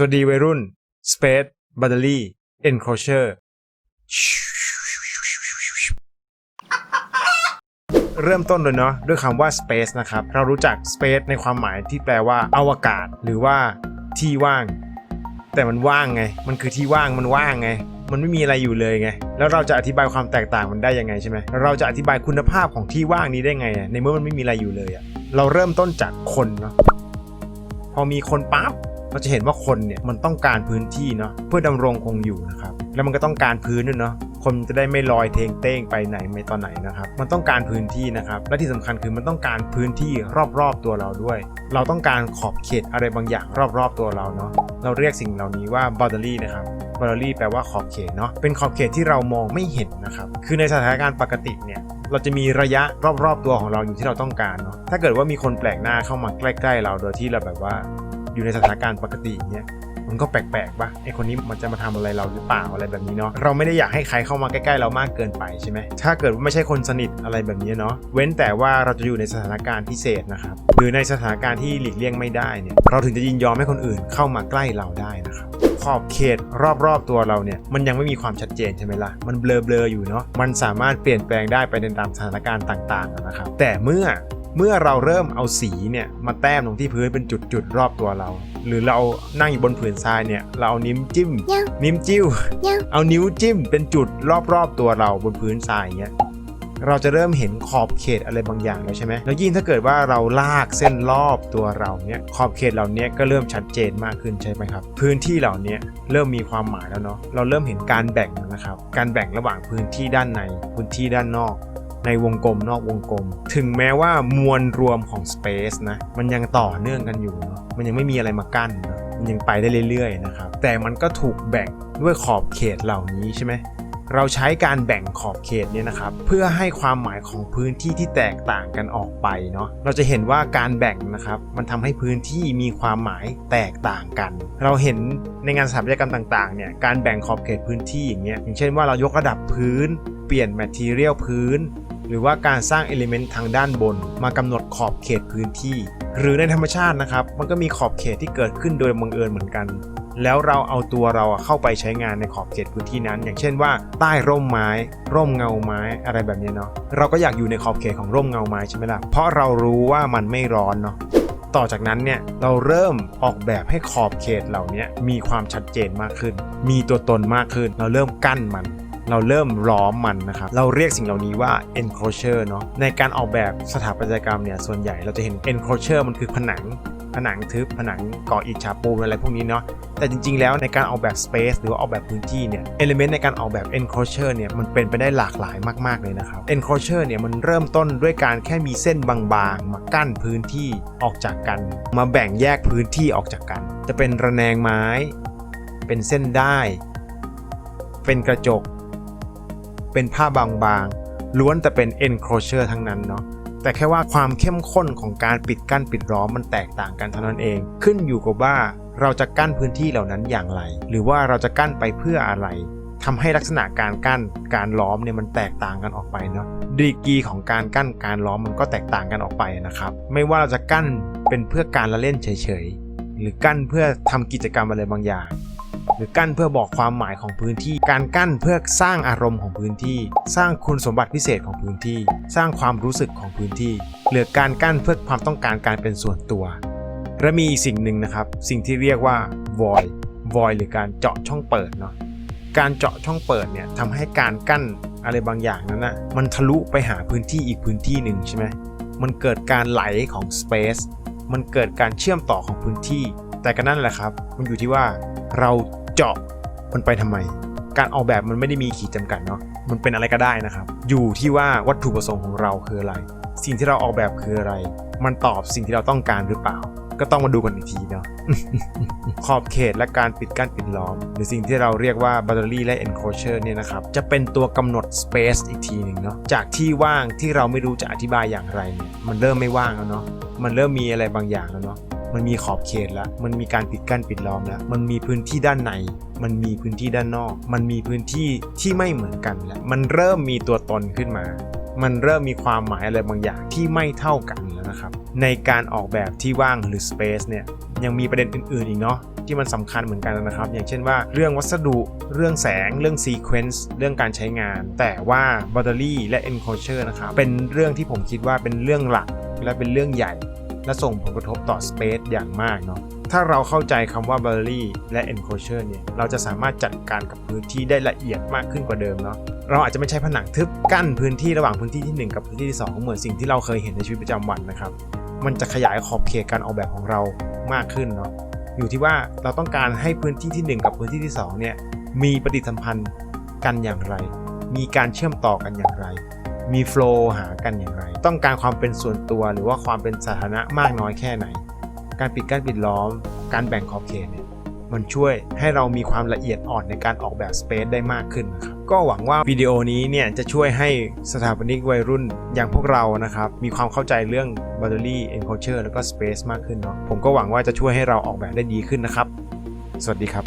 สวัสดีวัยรุ่น Space Battery Enclosure เริ่มต้นเลยเนาะด้วยคำว่า space นะครับ เรารู้จัก space ในความหมายที่แปลว่าอวกาศ หรือว่าที่ว่าง แต่มันว่างไง มันคือที่ว่างมันว่างไง มันไม่มีอะไรอยู่เลยไง แล้วเราจะอธิบายความแตกต่างมันได้ยังไงใช่ไหมเราจะอธิบายคุณภาพของที่ว่างนี้ได้ไง ในเมื่อมันไม่มีอะไรอยู่เลยอะเราเริ่มต้นจากคนเนาะพอมีคนปั๊บ เราจะเห็นว่าคนเนี่ยมันต้องการพื้นที่เนาะเพื่อดำรงคงอยู่นะครับแล้วมันก็ต้องการพื้นด้วยเนาะคนจะได้ไม่ลอยเทงเต้งไปไหนไม่ตอนไหนนะครับ มันต้องการพื้นที่นะครับ และที่สำคัญคือมันต้องการพื้นที่รอบๆตัวเราด้วย เราต้องการขอบเขตอะไรบางอย่างรอบๆตัวเราเนาะเราเรียกสิ่งเหล่านี้ว่า boundary นะครับ boundary แปลว่าขอบเขตเนาะเป็นขอบเขตที่เรามองไม่เห็นนะครับ คือในสถานการณ์ปกติเนี่ยเราจะมีระยะรอบๆตัวของเราอยู่ที่เราต้องการเนาะถ้าเกิดว่ามีคนแปลกหน้าเข้ามาใกล้ ๆ เราโดยที่เราแบบว่า อยู่ในสถานการณ์ปกติเนี่ยมันก็แปลกๆปะไอคนนี้มันจะมาทำอะไรเราหรือเปล่าอะไรแบบนี้เนาะเราไม่ได้อยากให้ใครเข้ามาใกล้ๆเรามากเกินไปใช่ไหมถ้าเกิดว่าไม่ใช่คนสนิทอะไรแบบนี้เนาะเว้นแต่ว่าเราจะอยู่ในสถานการณ์พิเศษนะครับหรือในสถานการณ์ที่หลีกเลี่ยงไม่ได้เนี่ยเราถึงจะยินยอมให้คนอื่นเข้ามาใกล้เราได้นะครับขอบเขตรอบๆตัวเราเนี่ยมันยังไม่มีความชัดเจนใช่ไหมล่ะมันเบลอๆอยู่เนาะมันสามารถเปลี่ยนแปลงได้ไปในตามสถานการณ์ต่างๆนะครับแต่เมื่อ เมื่อเราเริ่มเอาสีเนี่ยมาแต้มลงที่พื้นเป็นจุดๆรอบตัวเรา หรือเรานั่งอยู่บนผืนทรายเนี่ยเราเอานิ้วจิ้มยังนิ้วจิ้วยังเอานิ้วจิ้มเป็นจุดรอบๆตัวเราบนพื้นทรายเงี้ยเราจะเริ่มเห็นขอบเขตอะไรบางอย่างแล้วใช่ไหมแล้วยิ่งถ้าเกิดว่าเราลากเส้นรอบตัวเราเนี่ยขอบเขตเหล่านี้ก็เริ่มชัดเจนมากขึ้นใช่ไหมครับ พื้นที่เหล่านี้เริ่มมีความหมายแล้วเนาะ เราเริ่มเห็นการแบ่งนะครับ การแบ่งระหว่างพื้นที่ด้านใน พื้นที่ด้านนอก ในวงกลมนอกวงกลม ถึงแม้ว่ามวลรวมของ Space นะมันยังต่อเนื่องกันอยู่เนอะมันยังไม่มีอะไรมากั้นนะมันยังไปได้เรื่อยๆนะครับแต่มันก็ถูกแบ่งด้วยขอบเขตเหล่านี้ใช่ไหมเราใช้การแบ่งขอบเขตเนี่ยนะครับ เพื่อให้ความหมายของพื้นที่ที่แตกต่างกันออกไปเนาะเราจะเห็นว่าการแบ่งนะครับ มันทำให้พื้นที่มีความหมายแตกต่างกัน เราเห็นในงานสถาปัตยกรรมต่างๆเนี่ยการแบ่งขอบเขตพื้นที่อย่างเงี้ยอย่างเช่นว่าเรายกระดับพื้น เปลี่ยนแมทเทียลพื้น หรือว่าการสร้างเอลิเมนต์ทางด้านบน มากำหนดขอบเขตพื้นที่ หรือในธรรมชาตินะครับ มันก็มีขอบเขตที่เกิดขึ้นโดยบังเอิญเหมือนกัน แล้วเราเอาตัวเราเข้าไปใช้งานในขอบเขตพื้นที่นั้น อย่างเช่นว่า ใต้ร่มไม้ ร่มเงาไม้อะไรแบบนี้เนาะเราก็อยากอยู่ในขอบเขตของร่มเงาไม้ใช่ไหมล่ะเพราะเรารู้ว่ามันไม่ร้อนเนาะต่อจากนั้นเนี่ยเราเริ่มออกแบบให้ขอบเขตเหล่านี้มีความชัดเจนมากขึ้น มีตัวตนมากขึ้น เราเริ่มกั้นมัน เราเริ่มล้อมมันนะครับเราเรียกสิ่งเหล่านี้ว่า enclosure เนาะในการออกแบบสถาปัตยกรรมเนี่ยส่วนใหญ่เราจะเห็น enclosure มันคือผนังผนังทึบผนังก่ออิฐฉาปูนอะไรพวกนี้เนาะแต่จริงๆ แล้วในการออกแบบ space หรือว่าออกแบบพื้นที่เนี่ย element ในการออกแบบ enclosure เนี่ยมันเป็นไปได้หลากหลายมากๆเลยนะครับ enclosure เนี่ยมันเริ่มต้นด้วยการแค่มีเส้นบางๆ มากั้นพื้นที่ออกจากกัน มาแบ่งแยกพื้นที่ออกจากกัน จะเป็นระแนงไม้ เป็นเส้นได้ เป็นกระจก เป็นผ้าบางๆ ล้วนแต่เป็น enclosure ทั้งนั้นเนาะแต่แค่ว่าความเข้มข้นของการปิดกั้นปิดล้อมมันแตกต่างกันเท่านั้นเอง ขึ้นอยู่กับว่าเราจะกั้นพื้นที่เหล่านั้นอย่างไร หรือว่าเราจะกั้นไปเพื่ออะไรทำให้ลักษณะการกั้นการล้อมเนี่ยมันแตกต่างกันออกไปเนาะดีกรีของการกั้นการล้อมมันก็แตกต่างกันออกไปนะครับ ไม่ว่าเราจะกั้นเป็นเพื่อการละเล่นเฉยๆหรือกั้นเพื่อทำกิจกรรมอะไรบางอย่าง หรือกั้นเพื่อบอกความหมายของพื้นที่ การกั้นเพื่อสร้างอารมณ์ของพื้นที่ สร้างคุณสมบัติพิเศษของพื้นที่ สร้างความรู้สึกของพื้นที่ เหรือการกั้นเพื่อความต้องการการเป็นส่วนตัวและมีอีกสิ่งหนึ่งนะครับ สิ่งที่เรียกว่า void void หรือการเจาะช่องเปิดเนาะการเจาะช่องเปิดเนี่ยทำให้การกั้นอะไรบางอย่างนั้นนะมันทะลุไปหาพื้นที่อีกพื้นที่หนึ่งใช่ไหมมันเกิดการไหลของ space มันเกิดการเชื่อมต่อของพื้นที่ แต่ก็นั่นแหละครับ มันอยู่ที่ว่าเรา เจาะมันไปทำไม การออกแบบมันไม่ได้มีขีดจำกัดเนาะมันเป็นอะไรก็ได้นะครับ อยู่ที่ว่าวัตถุประสงค์ของเราคืออะไร สิ่งที่เราออกแบบคืออะไร มันตอบสิ่งที่เราต้องการหรือเปล่า ก็ต้องมาดูกันอีกทีเนาะขอบเขตและการปิดกั้นปิดล้อม หรือสิ่งที่เราเรียกว่า boundary และ enclosure เนี่ยนะครับ จะเป็นตัวกำหนด space อีกทีหนึ่งเนาะจากที่ว่างที่เราไม่รู้จะอธิบายอย่างไรเนี่ยมันเริ่มไม่ว่างแล้วเนาะมันเริ่มมีอะไรบางอย่างแล้วเนาะ มันมีขอบเขตแล้ว มันมีการปิดกั้นปิดล้อมแล้ว มันมีพื้นที่ด้านใน มันมีพื้นที่ด้านนอก มันมีพื้นที่ที่ไม่เหมือนกันแล้ว มันเริ่มมีตัวตนขึ้นมา มันเริ่มมีความหมายอะไรบางอย่างที่ไม่เท่ากันแล้วนะครับ ในการออกแบบที่ว่างหรือ Space เนี่ย ยังมีประเด็นอื่นๆอีกเนาะที่มันสำคัญเหมือนกันนะครับ อย่างเช่นว่าเรื่องวัสดุ เรื่องแสง เรื่อง Sequence เรื่องการใช้งาน แต่ว่า Battery และ Enclosure นะครับ เป็นเรื่องที่ผมคิดว่าเป็นเรื่องหลักและเป็นเรื่องใหญ่ และส่งผลกระทบต่อ Space อย่างมากเนาะถ้าเราเข้าใจคำว่า Battery และ Enclosure เนี่ย เราจะสามารถจัดการกับพื้นที่ได้ละเอียดมากขึ้นกว่าเดิมเนาะ เราอาจจะไม่ใช้ผนังทึบกั้นพื้นที่ระหว่างพื้นที่ที่ 1 กับพื้นที่ที่2เหมือนสิ่งที่เราเคยเห็นในชีวิตประจำวันนะครับ มันจะขยายขอบเขตการออกแบบของเรามากขึ้นเนาะ อยู่ที่ว่าเราต้องการให้พื้นที่ที่ 1 กับพื้นที่ที่2เนี่ย มีปฏิสัมพันธ์กันอย่างไร มีการเชื่อมต่อกันอย่างไร มีโฟล์หากันอย่างไร ต้องการความเป็นส่วนตัวหรือว่าความเป็นสาธารณะมากน้อยแค่ไหน การปิดกั้นปิดล้อม การแบ่งขอบเขตเนี่ยมันช่วยให้เรามีความละเอียดอ่อนในการออกแบบสเปซได้มากขึ้นนะครับก็หวังว่าวิดีโอนี้เนี่ยจะช่วยให้สถาปนิกวัยรุ่นอย่างพวกเรานะครับมีความเข้าใจเรื่อง Battery Enclosure แล้วก็ Space มากขึ้นเนาะผมก็หวังว่าจะช่วยให้เราออกแบบได้ดีขึ้นนะครับ สวัสดีครับ